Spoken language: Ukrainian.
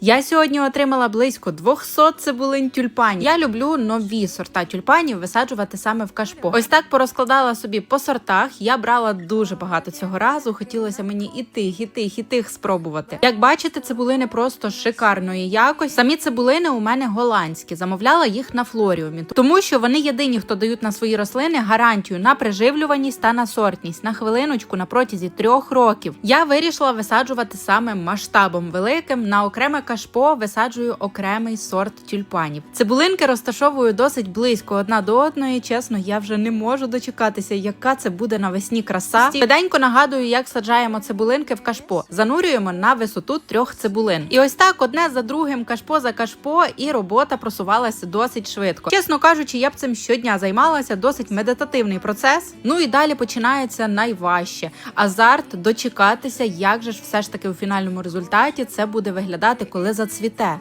Я сьогодні отримала близько 200 цибулин тюльпанів. Я люблю нові сорта тюльпанів висаджувати саме в кашпо. Ось так порозкладала собі по сортах. Я брала дуже багато цього разу. Хотілося мені і тих, і тих, і тих спробувати. Як бачите, цибулини просто шикарної якості. Самі цибулини у мене голландські. Замовляла їх на флоріумі, тому що вони єдині, хто дають на свої рослини гарантію на приживлюваність та на сортність. На хвилиночку на протязі трьох років. Я вирішила висаджувати саме масштабом великим. На окреме кашпо висаджую окремий сорт тюльпанів. Цибулинки розташовую досить близько одна до одної. Чесно, я вже не можу дочекатися, яка це буде навесні краса. Швиденько нагадую, як саджаємо цибулинки в кашпо. Занурюємо на висоту трьох цибулин. І ось так одне за другим кашпо за кашпо, і робота просувалася досить швидко. Чесно кажучи, я б цим щодня займалася. Досить медитативний процес. Ну і далі починається найважче азарт дочекатися, як же ж все ж таки у фінальному результаті це буде виглядати, коли зацвіте.